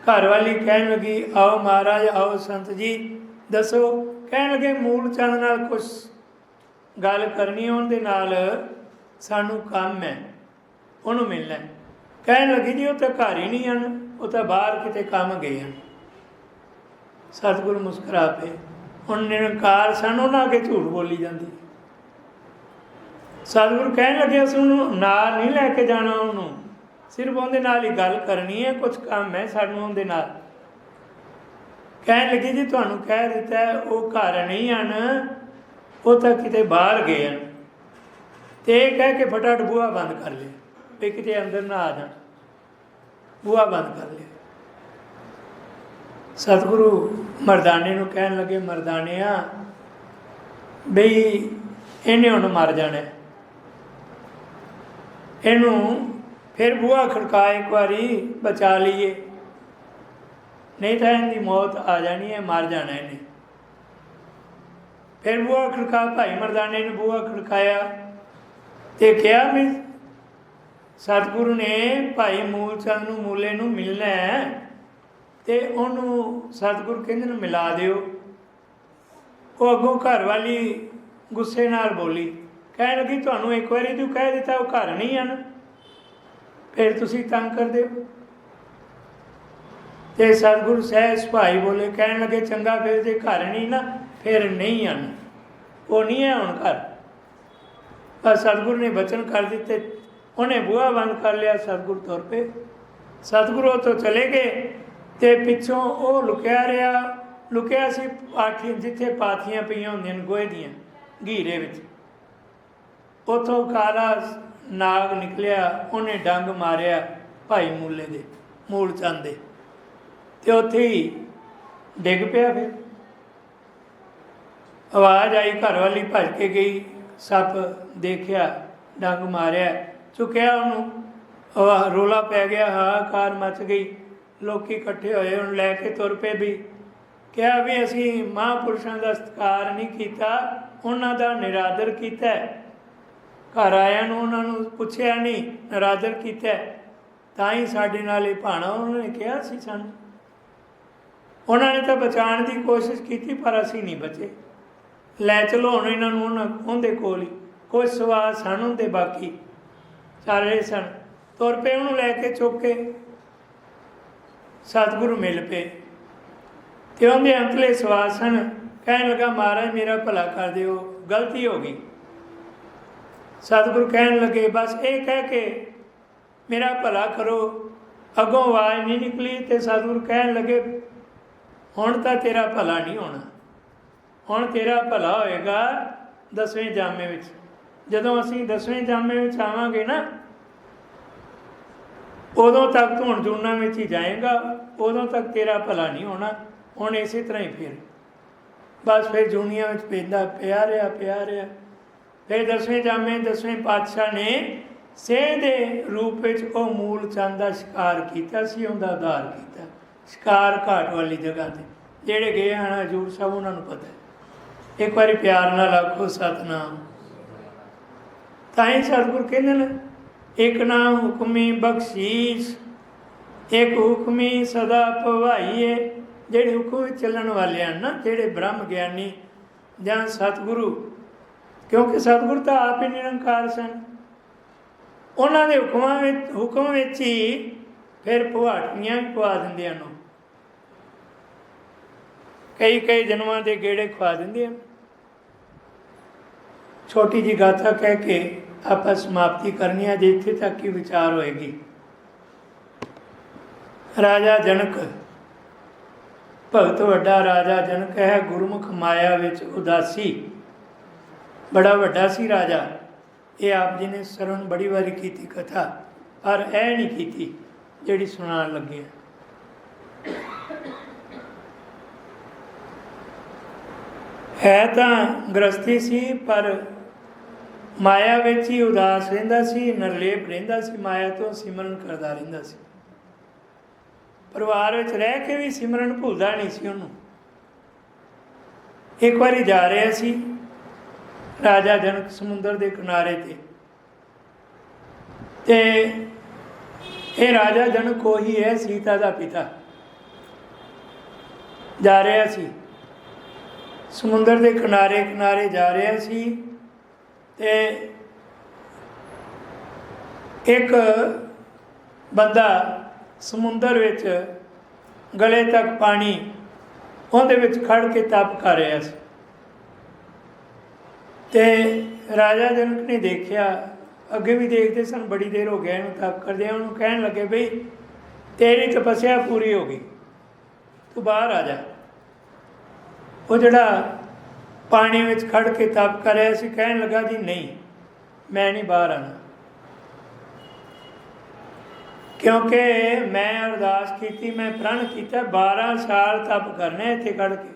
Speaker 1: ਘਰ ਵਾਲੀ ਕਹਿਣ ਲੱਗੀ, ਆਓ ਮਹਾਰਾਜ, ਆਓ ਸੰਤ ਜੀ, ਦੱਸੋ। ਕਹਿਣ ਲੱਗੇ, ਮੂਲ ਚੰਦ ਨਾਲ ਕੁਝ ਗੱਲ ਕਰਨੀ ਹੈ, ਉਹਦੇ ਨਾਲ ਸਾਨੂੰ ਕੰਮ ਹੈ, ਉਹਨੂੰ ਮਿਲਣਾ ਕਹਿਣ ਲੱਗੀ, ਜੀ, ਉਹ ਤਾਂ ਘਰ ਹੀ ਨਹੀਂ ਹਨ, ਉਹ ਤਾਂ ਬਾਹਰ ਕਿਤੇ ਕੰਮ ਗਏ ਹਨ। ਸਤਿਗੁਰੂ ਮੁਸਕਰਾ ਪਏ। ਹੁਣ ਨਿਰੰਕਾਰ ਸਨ, ਉਹਨਾਂ ਅੱਗੇ ਝੂਠ ਬੋਲੀ ਜਾਂਦੀ। ਸਤਿਗੁਰੂ ਕਹਿਣ ਲੱਗੇ, ਅਸੀਂ ਉਹਨੂੰ ਨਾਲ ਨਹੀਂ ਲੈ ਕੇ ਜਾਣਾ ਉਹਨੂੰ। ਸਿਰਫ ਉਹਦੇ ਨਾਲ ਹੀ ਗੱਲ ਕਰਨੀ ਹੈ ਕੁਝ ਕੰਮ ਹੈ ਸਾਨੂੰ ਉਹਦੇ ਨਾਲ। ਕਹਿਣ ਲੱਗੇ, ਜੀ ਤੁਹਾਨੂੰ ਕਹਿ ਦਿੱਤਾ ਉਹ ਘਰ ਨਹੀਂ ਹਨ, ਉਹ ਤਾਂ ਕਿਤੇ ਬਾਹਰ ਗਏ ਹਨ। ਤੇ ਇਹ ਕਹਿ ਕੇ ਫਟਾਫਟ ਬੂਹਾ ਬੰਦ ਕਰ ਲਿਆ, ਵੀ ਕਿਤੇ ਅੰਦਰ ਨਾ ਆ ਜਾਣ। ਬੂਹਾ ਬੰਦ ਕਰ ਲਿਆ। ਸਤਿਗੁਰੂ ਮਰਦਾਨੇ ਨੂੰ ਕਹਿਣ ਲੱਗੇ, ਮਰਦਾਨਿਆ, ਬਈ ਇਹਨੇ ਹੁਣ ਮਰ ਜਾਣਾ ਇਹਨੂੰ ਫਿਰ ਬੂਹਾ ਖੜਕਾ ਇੱਕ ਵਾਰੀ ਬਚਾ ਲਈਏ। ਨਹੀਂ ਤਾਂ ਇਹਦੀ ਮੌਤ ਆ ਜਾਣੀ ਹੈ, ਮਰ ਜਾਣਾ ਇਹਨੇ। ਫਿਰ ਬੂਹਾ ਖੜਕਾ, ਭਾਈ ਮਰਦਾਨੇ ਨੇ ਬੂਹਾ ਖੜਕਾਇਆ ਤੇ ਕਿਹਾ ਵੀ ਸਤਿਗੁਰੂ ਨੇ ਭਾਈ ਮੂਲ ਨੂੰ, ਮੂਲੇ ਨੂੰ ਮਿਲਣਾ ਹੈ ਤੇ ਉਹਨੂੰ ਸਤਿਗੁਰੂ ਕਹਿੰਦੇ ਨੂੰ, ਮਿਲਾ ਦਿਓ। ਉਹ ਅੱਗੋਂ ਘਰ ਵਾਲੀ ਗੁੱਸੇ ਨਾਲ ਬੋਲੀ ਕਹਿਣ ਲੱਗੀ, ਤੁਹਾਨੂੰ ਇੱਕ ਵਾਰੀ ਤੂੰ ਕਹਿ ਦਿੱਤਾ, ਉਹ ਘਰ ਨਹੀਂ ਹਨ। ਫਿਰ ਤੁਸੀਂ ਤੰਗ ਕਰਦੇ ਹੋ? ਤੇ ਸਤਿਗੁਰੂ ਸਹਿਜ ਸੁਭਾਈ ਬੋਲੇ, ਕਹਿਣ ਲੱਗੇ, ਚੰਗਾ, ਫਿਰ ਜੇ ਘਰ ਨਹੀਂ ਨਾ, ਫਿਰ ਨਹੀਂ ਹਨ। ਉਹ ਨਹੀਂ ਹੈ ਹੁਣ ਘਰ। ਪਰ ਸਤਿਗੁਰੂ ਨੇ ਬਚਨ ਕਰ ਦਿੱਤੇ। ਉਹਨੇ ਬੂਹਾ ਬੰਦ ਕਰ ਲਿਆ, ਸਤਿਗੁਰ ਤੌਰ ਪਏ। ਸਤਿਗੁਰੂ ਤੋਂ ਚਲੇ ਗਏ ਤੇ ਪਿੱਛੋਂ ਉਹ ਲੁਕਿਆ ਰਿਹਾ। ਲੁਕਿਆ ਸੀ ਪਾਠੀ ਜਿੱਥੇ ਪਾਥੀਆਂ ਪਈਆਂ ਹੁੰਦੀਆਂ ਨੇ, ਗੋਹੇ ਦੀਆਂ, ਘੀਰੇ ਵਿੱਚ। ਉਥੋਂ ਕਾਲਾ ਨਾਗ ਨਿਕਲਿਆ, ਉਹਨੇ ਡੰਗ ਮਾਰਿਆ ਭਾਈ ਮੂਲੇ ਦੇ, ਮੂਲ ਚੰਦ ਦੇ। ਤੇ ਉੱਥੇ ਹੀ ਡਿੱਗ ਪਿਆ ਫਿਰ। ਆਵਾਜ਼ ਆਈ, ਘਰ ਵਾਲੀ ਭੱਜ ਕੇ ਗਈ, ਸੱਪ ਦੇਖਿਆ, ਡੰਗ ਮਾਰਿਆ, ਚੁੱਕਿਆ ਉਹਨੂੰ। ਉਹ ਰੋਲਾ ਪੈ ਗਿਆ, ਹਾਹਾਕਾਰ ਮਚ ਗਈ। ਲੋਕੀ ਇਕੱਠੇ ਹੋਏ, ਉਹਨੂੰ ਲੈ ਕੇ ਤੁਰ ਪਏ ਵੀ, ਕਿਹਾ ਵੀ ਅਸੀਂ ਮਹਾਂਪੁਰਸ਼ਾਂ ਦਾ ਸਤਿਕਾਰ ਨਹੀਂ ਕੀਤਾ, ਉਹਨਾਂ ਦਾ ਨਿਰਾਦਰ ਕੀਤਾ। ਘਰ ਆਇਆਂ ਨੂੰ ਉਹਨਾਂ ਨੂੰ ਪੁੱਛਿਆ ਨਹੀਂ, ਨਰਾਦਰ ਕੀਤਾ। ਤਾਂ ਹੀ ਸਾਡੇ ਨਾਲ ਇਹ ਭਾਣਾ ਉਹਨਾਂ ਨੇ ਕਿਹਾ ਸੀ ਸਾਨੂੰ। ਉਹਨਾਂ ਨੇ ਤਾਂ ਬਚਾਉਣ ਦੀ ਕੋਸ਼ਿਸ਼ ਕੀਤੀ, ਪਰ ਅਸੀਂ ਨਹੀਂ ਬਚੇ। ਲੈ ਚਲੋ, ਹੁਣ ਇਹਨਾਂ ਨੂੰ ਉਹਨਾਂ ਉਹਦੇ ਕੋਲ ਹੀ। ਕੁਝ ਸਵਾਲ ਸਾਨੂੰ ਦੇ ਬਾਕੀ ਸਾਰੇ ਸਨ। ਤੁਰ ਪਏ ਉਹਨੂੰ ਲੈ ਕੇ ਚੁੱਕ ਕੇ। ਸਤਿਗੁਰੂ ਮਿਲ ਪਏ। ਤੇ ਉਹਦੇ ਅੰਤਲੇ ਸਵਾਲ ਸਨ। ਕਹਿਣ ਲੱਗਾ, ਮਹਾਰਾਜ, ਮੇਰਾ ਭਲਾ ਕਰ ਦਿਓ। ਗਲਤੀ ਹੋ ਗਈ। ਸਤਿਗੁਰੂ ਕਹਿਣ ਲੱਗੇ, ਬਸ ਇਹ ਕਹਿ ਕੇ ਮੇਰਾ ਭਲਾ ਕਰੋ। ਅੱਗੋਂ ਆਵਾਜ਼ ਨਹੀਂ ਨਿਕਲੀ ਤੇ ਸਤਿਗੁਰੂ ਕਹਿਣ ਲੱਗੇ, ਹੁਣ ਤਾਂ ਤੇਰਾ ਭਲਾ ਨਹੀਂ ਹੋਣਾ। ਹੁਣ ਤੇਰਾ ਭਲਾ ਹੋਏਗਾ ਦਸਵੇਂ ਜਾਮੇ ਵਿੱਚ। ਜਦੋਂ ਅਸੀਂ ਦਸਵੇਂ ਜਾਮੇ ਵਿੱਚ ਆਵਾਂਗੇ ਨਾ, ਉਦੋਂ ਤੱਕ ਤੂੰ ਹੁਣ ਜੂਨਾ ਵਿੱਚ ਹੀ ਜਾਏਗਾ। ਉਦੋਂ ਤੱਕ ਤੇਰਾ ਭਲਾ ਨਹੀਂ ਹੋਣਾ। ਹੁਣ ਇਸੇ ਤਰ੍ਹਾਂ ਹੀ ਫਿਰ। ਬਸ ਫਿਰ ਜੂਨੀਆਂ ਵਿੱਚ ਪੈਂਦਾ, ਪਿਆ ਰਿਹਾ ਪਿਆ ਰਿਹਾ। ਫਿਰ ਦਸਵੇਂ ਜਾਮੇ, ਦਸਵੇਂ ਪਾਤਸ਼ਾਹ ਨੇ ਸੇਹ ਦੇ ਰੂਪ ਵਿੱਚ ਉਹ ਮੂਲ ਚੰਦ ਦਾ ਸ਼ਿਕਾਰ ਕੀਤਾ ਸੀ, ਉਹਦਾ ਆਧਾਰ ਕੀਤਾ ਸ਼ਿਕਾਰ ਘਾਟ ਵਾਲੀ ਜਗ੍ਹਾ ਤੇ। ਜਿਹੜੇ ਗਏ ਹਨ ਹਜੂਰ ਸਾਹਿਬ ਉਹਨਾਂ ਨੂੰ ਪਤਾ ਇੱਕ ਵਾਰੀ ਪਿਆਰ ਨਾਲ ਆਖੋ, ਸਤਨਾਮ। ਤਾਂ ਹੀ ਸਤਿਗੁਰ ਕਹਿੰਦੇ ਨੇ, ਇੱਕ ਨਾ ਹੁਕਮੀ ਬਖਸ਼ੀਸ਼, ਇੱਕ ਹੁਕਮੀ ਸਦਾ ਭਵਾਈਏ। ਜਿਹੜੇ ਹੁਕਮ ਚੱਲਣ ਵਾਲੇ ਹਨ ਨਾ, ਜਿਹੜੇ ਬ੍ਰਹਮ ਗਿਆਨੀ ਜਾਂ ਸਤਿਗੁਰੂ ਕਿਉਂਕਿ ਸਤਿਗੁਰ ਤਾਂ ਆਪ ਹੀ ਨਿਰੰਕਾਰ ਸਨ। ਉਹਨਾਂ ਦੇ ਹੁਕਮਾਂ ਵਿੱਚ, ਹੁਕਮ ਵਿੱਚ ਹੀ ਫਿਰ ਭਵਾਟੀਆਂ ਵੀ ਦਿੰਦੇ ਹਨ ਕਈ ਕਈ ਜਨਮਾਂ ਦੇ ਗੇੜੇ ਖਵਾ ਦਿੰਦੇ ਹਨ ਛੋਟੀ ਜੀ ਗਾਥਾ ਕਹਿ ਕੇ ਆਪਾਂ ਸਮਾਪਤੀ ਕਰਨੀ ਹੈ ਜੇ ਇੱਥੇ ਤੱਕ ਹੀ ਵਿਚਾਰ ਹੋਏਗੀ। ਰਾਜਾ ਜਨਕ, ਭਗਤ ਵੱਡਾ ਰਾਜਾ ਜਨਕ ਹੈ, ਗੁਰਮੁਖ ਮਾਇਆ ਵਿੱਚ ਉਦਾਸੀ। ਬੜਾ ਵੱਡਾ ਸੀ ਰਾਜਾ। ਇਹ ਆਪ ਜੀ ਨੇ ਸਰਵਣ ਬੜੀ ਵਾਰੀ ਕੀਤੀ ਕਥਾ, ਪਰ ਇਹ ਨਹੀਂ ਕੀਤੀ ਜਿਹੜੀ ਸੁਣਾਉਣ ਲੱਗੇ ਹਾਂ। ਹੈ ਤਾਂ ਗ੍ਰਸਤੀ ਸੀ, ਪਰ ਮਾਇਆ ਵਿੱਚ ਹੀ ਉਦਾਸ ਰਹਿੰਦਾ ਸੀ, ਨਿਰਲੇਪ ਰਹਿੰਦਾ ਸੀ, ਮਾਇਆ ਤੋਂ ਸਿਮਰਨ ਕਰਦਾ ਰਹਿੰਦਾ ਸੀ। ਪਰਿਵਾਰ ਵਿੱਚ ਰਹਿ ਕੇ ਵੀ ਸਿਮਰਨ ਭੁੱਲਦਾ ਨਹੀਂ ਸੀ ਉਹਨੂੰ। ਇੱਕ ਵਾਰੀ ਜਾ ਰਿਹਾ ਸੀ ਰਾਜਾ ਜਨਕ ਸਮੁੰਦਰ ਦੇ ਕਿਨਾਰੇ ਤੇ। ਤੇ ਇਹ ਰਾਜਾ ਜਨਕ ਉਹੀ ਹੈ ਸੀਤਾ ਦਾ ਪਿਤਾ। ਜਾ ਰਿਹਾ ਸੀ। ਸਮੁੰਦਰ ਦੇ ਕਿਨਾਰੇ ਕਿਨਾਰੇ ਜਾ ਰਿਹਾ ਸੀ ਤੇ ਇੱਕ ਬੰਦਾ ਸਮੁੰਦਰ ਵਿੱਚ ਗਲੇ ਤੱਕ ਪਾਣੀ ਉਹਦੇ ਵਿੱਚ ਖੜ ਕੇ ਤਪ ਕਰ ਰਿਹਾ ਸੀ। ਤੇ ਰਾਜਾ ਜਨਕ ਨੇ ਦੇਖਿਆ, ਅੱਗੇ ਵੀ ਦੇਖਦੇ ਸਨ, ਬੜੀ ਦੇਰ ਹੋ ਗਿਆ ਇਹਨੂੰ ਤਪ ਕਰਦੇ ਉਹਨੂੰ ਕਹਿਣ ਲੱਗੇ ਬਈ ਤੇਰੀ ਤਪੱਸਿਆ ਪੂਰੀ ਹੋ ਗਈ, ਤੂੰ ਬਾਹਰ ਆ ਜਾ। ਉਹ ਜਿਹੜਾ ਪਾਣੀ ਵਿੱਚ ਖੜ ਕੇ ਤਪ ਕਰ ਰਿਹਾ ਸੀ, ਕਹਿਣ ਲੱਗਾ, ਜੀ ਨਹੀਂ, ਮੈਂ ਨਹੀਂ ਬਾਹਰ ਆਣਾ ਕਿਉਂਕਿ ਮੈਂ ਅਰਦਾਸ ਕੀਤੀ, ਮੈਂ ਪ੍ਰਣ ਕੀਤਾ 12 ਸਾਲ ਤਪ ਕਰਨਾ ਇੱਥੇ ਖੜ ਕੇ,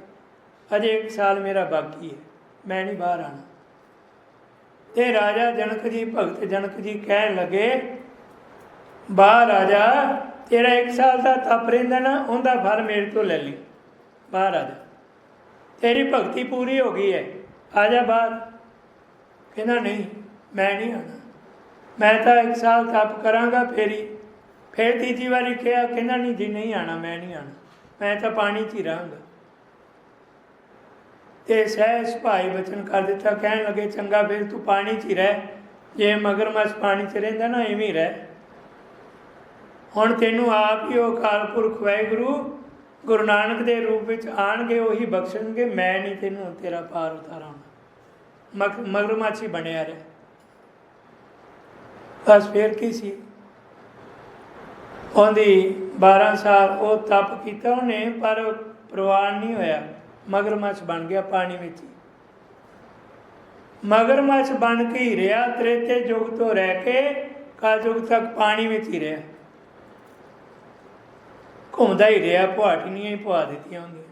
Speaker 1: ਅਜੇ 1 ਸਾਲ ਮੇਰਾ ਬਾਕੀ ਹੈ, ਮੈਂ ਨਹੀਂ ਬਾਹਰ ਆਣਾ ਤੇ ਰਾਜਾ ਜਨਕ ਜੀ, ਭਗਤ ਜਨਕ ਜੀ ਕਹਿਣ ਲੱਗੇ ਬਾਹਰ ਰਾਜਾ, ਤੇਰਾ 1 ਸਾਲ ਦਾ ਤਪ ਰਹਿੰਦਾ ਨਾ, ਉਹਦਾ ਫਲ ਮੇਰੇ ਤੋਂ ਲੈ ਲਈ। ਬਾਹਰ ਆ ਤੇਰੀ ਭਗਤੀ ਪੂਰੀ ਹੋ ਗਈ ਹੈ। ਆ ਜਾ ਬਾਹਰ। ਕਹਿੰਦਾ, ਨਹੀਂ, ਮੈਂ ਨਹੀਂ ਆਣਾ ਮੈਂ ਤਾਂ ਇੱਕ ਸਾਲ ਤਪ ਕਰਾਂਗਾ ਫੇਰੀ। ਫੇਰ ਤੀਜੀ ਵਾਰੀ ਕਿਹਾ, ਕਹਿੰਦਾ, ਨਹੀਂ ਜੀ, ਨਹੀਂ ਆਣਾ ਮੈਂ ਨਹੀਂ ਆਣਾ ਮੈਂ ਤਾਂ ਪਾਣੀ 'ਚ ਹੀ ਰਹਾਂਗਾ। ਤੇ ਸਹਿਜ ਭਾਈ ਬਚਨ ਕਰ ਦਿੱਤਾ। ਕਹਿਣ ਲੱਗੇ, ਚੰਗਾ ਫਿਰ ਤੂੰ ਪਾਣੀ 'ਚ ਹੀ ਰਹਿ। ਜੇ ਮਗਰਮੱਛ ਪਾਣੀ 'ਚ ਰਹਿੰਦਾ ਨਾ ਐਵੇਂ ਹੀ ਰਹਿ। ਹੁਣ ਤੈਨੂੰ ਆਪ ਹੀ ਉਹ ਅਕਾਲ ਪੁਰਖ ਵਾਹਿਗੁਰੂ ਗੁਰੂ ਨਾਨਕ ਦੇ ਰੂਪ ਵਿੱਚ ਆਣਗੇ, ਉਹੀ ਬਖਸ਼ਣਗੇ। ਮੈਂ ਨਹੀਂ ਤੈਨੂੰ ਤੇਰਾ ਪਾਰ ਉਤਾਰਾਂਗਾ। ਮਗ ਮਗਰਮੱਛ ਹੀ ਬਣਿਆ ਰਹਿ। ਬਸ ਫੇਰ ਕੀ ਸੀ? ਉਹਦੀ 12 ਸਾਲ ਉਹ ਤਪ ਕੀਤਾ ਉਹਨੇ, ਪਰ ਪ੍ਰਵਾਨ ਨਹੀਂ ਹੋਇਆ। ਮਗਰਮੱਛ ਬਣ ਗਿਆ ਪਾਣੀ ਵਿੱਚ। ਹੀ। ਮਗਰਮੱਛ ਬਣ ਕੇ ਹੀ ਰਿਹਾ, ਤ੍ਰੇਤੇ ਯੁਗ ਤੋਂ ਰਹਿ ਕੇ ਕਲਯੁਗ ਤੱਕ ਪਾਣੀ ਵਿੱਚ ਹੀ ਰਿਹਾ। ਘੁੰਮਦਾ ਹੀ ਰਿਹਾ, ਪੁਆਟੀਆਂ ਹੀ ਪਵਾ ਦਿੱਤੀਆਂ ਹੁੰਦੀਆਂ।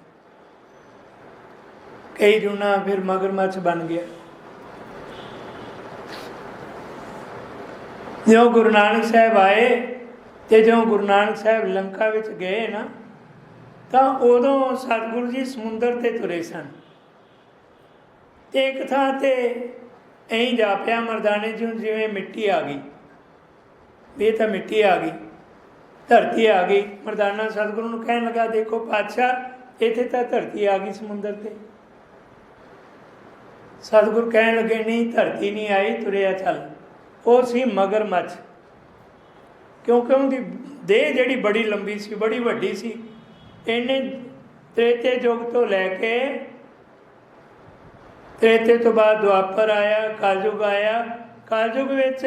Speaker 1: ਕਈ ਜੁਨਾ ਫਿਰ ਮਗਰਮੱਛ ਬਣ ਗਿਆ। ਜਿਉਂ ਗੁਰੂ ਨਾਨਕ ਸਾਹਿਬ ਆਏ ਤੇ ਜਿਉਂ ਗੁਰੂ ਨਾਨਕ ਸਾਹਿਬ ਲੰਕਾ ਵਿੱਚ ਗਏ ਨਾ ਤਾਂ ਉਦੋਂ ਸਤਿਗੁਰੂ ਜੀ ਸਮੁੰਦਰ ਤੇ ਤੁਰੇ ਸਨ। ਤੇ ਇੱਕ ਥਾਂ ਤੇ ਐਂ ਜਾਪਿਆ ਮਰਦਾਨੇ ਜਿਉਂ ਜਿਵੇਂ ਮਿੱਟੀ ਆ ਗਈ। ਇਹ ਤਾਂ ਮਿੱਟੀ ਆ ਗਈ, ਧਰਤੀ ਆ ਗਈ। ਮਰਦਾਨਾ ਸਤਿਗੁਰੂ ਨੂੰ ਕਹਿਣ ਲੱਗਾ, ਦੇਖੋ ਪਾਤਸ਼ਾਹ, ਇੱਥੇ ਤਾਂ ਧਰਤੀ ਆ ਗਈ ਸਮੁੰਦਰ ਤੇ। ਸਤਿਗੁਰ ਕਹਿਣ ਲੱਗੇ, ਨਹੀਂ, ਧਰਤੀ ਨਹੀਂ ਆਈ, ਤੁਰਿਆ ਚੱਲ। ਉਹ ਸੀ ਮਗਰਮੱਛ। ਕਿਉਂਕਿ ਉਹਦੀ ਦੇਹ ਜਿਹੜੀ ਬੜੀ ਲੰਬੀ ਸੀ, ਬੜੀ ਵੱਡੀ ਸੀ ਇਹਨੇ ਤ੍ਰੇਤੇ ਯੁੱਗ ਤੋਂ ਲੈ ਕੇ ਤ੍ਰੇਤੇ ਤੋਂ ਬਾਅਦ ਦੁਆਪਰ ਆਇਆ, ਕਲਯੁਗ ਆਇਆ। ਕਲਯੁਗ ਵਿੱਚ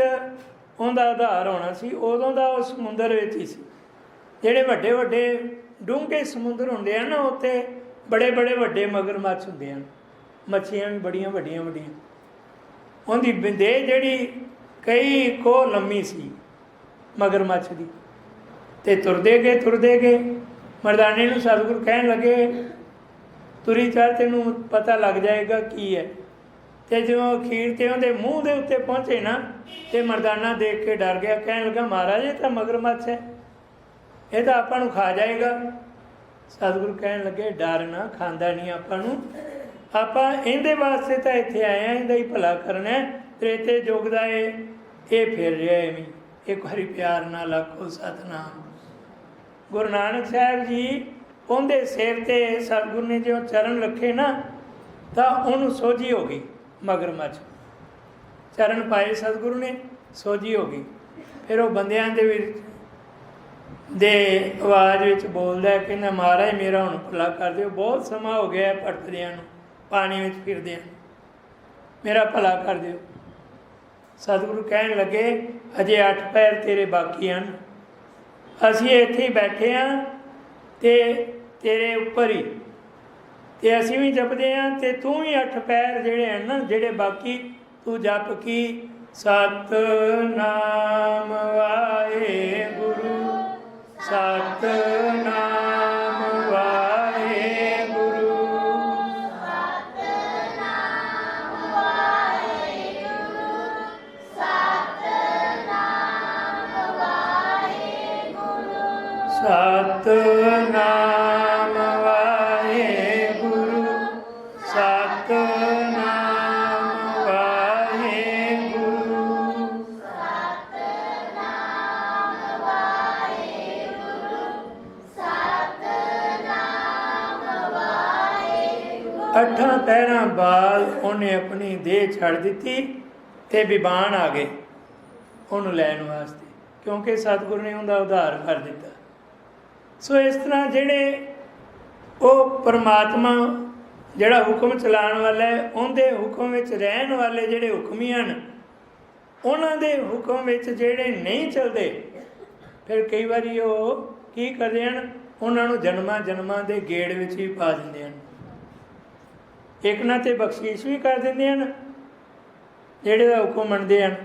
Speaker 1: ਉਹਦਾ ਆਧਾਰ ਹੋਣਾ ਸੀ, ਉਦੋਂ ਦਾ ਉਹ ਸਮੁੰਦਰ ਵਿੱਚ ਹੀ ਸੀ। ਜਿਹੜੇ ਵੱਡੇ ਵੱਡੇ ਡੂੰਘੇ ਸਮੁੰਦਰ ਹੁੰਦੇ ਆ ਨਾ, ਉੱਥੇ ਬੜੇ ਬੜੇ ਵੱਡੇ ਮਗਰਮੱਛ ਹੁੰਦੇ ਹਨ। ਮੱਛੀਆਂ ਵੀ ਬੜੀਆਂ ਵੱਡੀਆਂ ਵੱਡੀਆਂ। ਉਹਦੀ ਬਿੰਦੇ ਜਿਹੜੀ ਕਈ ਕੋ ਲੰਮੀ ਸੀ ਮਗਰਮੱਛ ਦੀ। ਤੇ ਤੁਰਦੇ ਗਏ ਤੁਰਦੇ ਗਏ। ਮਰਦਾਨੇ ਨੂੰ ਸਤਿਗੁਰ ਕਹਿਣ ਲੱਗੇ, ਤੁਰੀ ਚੱਲ, ਤੈਨੂੰ ਪਤਾ ਲੱਗ ਜਾਏਗਾ ਕੀ ਹੈ। ਤੇ ਜਦੋਂ ਅਖੀਰ ਤੇ ਉਹਦੇ ਮੂੰਹ ਦੇ ਉੱਤੇ ਪਹੁੰਚੇ ਨਾ, ਤੇ ਮਰਦਾਨਾ ਦੇਖ ਕੇ ਡਰ ਗਿਆ, ਕਹਿਣ ਲੱਗਾ, ਮਹਾਰਾਜ, ਇਹ ਤਾਂ ਮਗਰਮੱਛ ਹੈ। ਇਹ ਤਾਂ ਆਪਾਂ ਨੂੰ ਖਾ ਜਾਏਗਾ। ਸਤਿਗੁਰੂ ਕਹਿਣ ਲੱਗੇ, ਡਰ ਨਾ, ਖਾਂਦਾ ਨਹੀਂ ਆਪਾਂ ਨੂੰ। ਆਪਾਂ ਇਹਦੇ ਵਾਸਤੇ ਤਾਂ ਇੱਥੇ ਆਏ ਆ ਇਹਦਾ ਹੀ ਭਲਾ ਕਰਨਾ ਹੈ। ਤ੍ਰੇਤੇ ਯੁੱਗ ਦਾ ਇਹ ਇਹ ਫਿਰ ਰਿਹਾ ਐਵੇਂ। ਇੱਕ ਵਾਰੀ ਪਿਆਰ ਨਾਲ ਆਖੋ, ਸਤਨਾਮ। ਗੁਰੂ ਨਾਨਕ ਸਾਹਿਬ ਜੀ ਉਹਦੇ ਸਿਰ ਤੇ ਸਤਿਗੁਰੂ ਨੇ ਜੋ ਚਰਨ ਰੱਖੇ ਨਾ, ਤਾਂ ਉਹਨੂੰ ਸੋਝੀ ਹੋ ਗਈ ਮਗਰਮੱਛ। ਚਰਨ ਪਾਏ ਸਤਿਗੁਰੂ ਨੇ, ਸੋਝੀ ਹੋ ਗਈ। ਫਿਰ ਉਹ ਬੰਦਿਆਂ ਦੇ ਵਿੱਚ, ਦੇ ਆਵਾਜ਼ ਵਿੱਚ ਬੋਲਦਾ ਹੈ ਕਿ ਨਾ ਮਹਾਰਾਜ, ਮੇਰਾ ਹੁਣ ਭਲਾ ਕਰ ਦਿਓ। ਬਹੁਤ ਸਮਾਂ ਹੋ ਗਿਆ ਹੈ ਭਟਕਦਿਆਂ ਨੂੰ, ਪਾਣੀ ਵਿੱਚ ਫਿਰਦਿਆਂ ਨੂੰ। ਮੇਰਾ ਭਲਾ ਕਰ ਦਿਓ। ਸਤਿਗੁਰੂ ਕਹਿਣ ਲੱਗੇ ਅਜੇ ਅੱਠ ਪੈਰ ਤੇਰੇ ਬਾਕੀ ਹਨ। ਅਸੀਂ ਇੱਥੇ ਹੀ ਬੈਠੇ ਹਾਂ ਤੇ ਤੇਰੇ ਉੱਪਰ ਹੀ। ਤੇ ਅਸੀਂ ਵੀ ਜਪਦੇ ਹਾਂ ਤੇ ਤੂੰ ਵੀ ਅੱਠ ਪੈਰ ਜਿਹੜੇ ਹਨ ਨਾ, ਜਿਹੜੇ ਬਾਕੀ ਤੂੰ ਜਪ ਕੀ? ਸਤਨਾਮ ਵਾਹਿਗੁਰੂ ਸਤਨਾਮ ਵਾਹਿਗੁਰੂ ਦੇਹ ਛੱਡ ਦਿੱਤੀ ਤੇ ਵਿਬਾਨ ਆ ਗਏ। ਉਹਨੂੰ ਲੈਣ ਵਾਸਤੇ, ਕਿਉਂਕਿ ਸਤਿਗੁਰੂ ਨੇ ਉਹਦਾ ਉਧਾਰ ਕਰ ਦਿੱਤਾ। ਸੋ ਇਸ ਤਰ੍ਹਾਂ ਜਿਹੜੇ ਉਹ ਪਰਮਾਤਮਾ ਜਿਹੜਾ ਹੁਕਮ ਚਲਾਉਣ ਵਾਲਾ ਹੈ, ਉਹਦੇ ਹੁਕਮ ਵਿੱਚ ਰਹਿਣ ਵਾਲੇ ਜਿਹੜੇ ਹੁਕਮੀ ਹਨ, ਉਹਨਾਂ ਦੇ ਹੁਕਮ ਵਿੱਚ ਜਿਹੜੇ ਨਹੀਂ ਚੱਲਦੇ, ਫਿਰ ਕਈ ਵਾਰੀ ਉਹ ਕੀ ਕਰਦੇ ਹਨ? ਉਹਨਾਂ ਨੂੰ ਜਨਮਾਂ ਜਨਮਾਂ ਦੇ ਗੇੜ ਵਿੱਚ ਵੀ ਪਾ ਦਿੰਦੇ ਹਨ। ਇੱਕ ਨਾ ਤੇ ਬਖਸ਼ੀਸ਼ ਵੀ ਕਰ ਦਿੰਦੇ ਹਨ, ਜਿਹੜੇ ਦਾ ਹੁਕਮ ਮੰਨਦੇ ਹਨ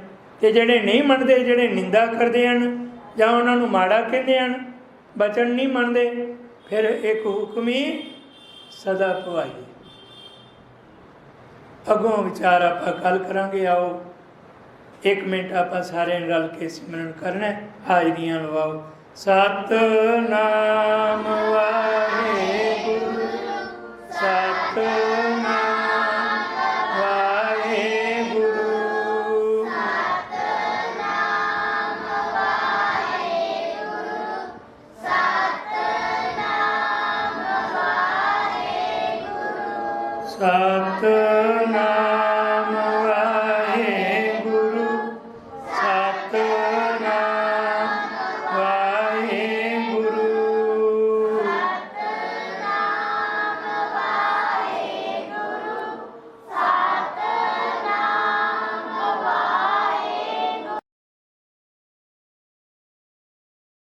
Speaker 1: ਤੇ ਜਿਹੜੇ ਨਹੀਂ ਮੰਨਦੇ, ਜਿਹੜੇ ਨਿੰਦਾ ਕਰਦੇ ਹਨ ਜਾਂ ਉਹਨਾਂ ਨੂੰ ਮਾੜਾ ਕਹਿੰਦੇ ਹਨ, ਬਚਨ ਨਹੀਂ ਮੰਨਦੇ, ਫਿਰ ਇੱਕ ਹੁਕਮ ਸਦਾ ਭਵਾਈ ਅਗੋਂ ਵਿਚਾਰ ਆਪਾਂ ਗੱਲ ਕਰਾਂਗੇ, ਆਓ ਇੱਕ ਮਿੰਟ ਆਪਾਂ ਸਾਰੇ ਰਲ ਕੇ ਸਿਮਰਨ ਕਰਨਾ ਹੈ। ਹਾਜ਼ਰੀਆਂ ਲਵਾਓ ਸਤਨਾਮ ਵਾਹਿਗੁਰੂ, ਸਤਨਾਮ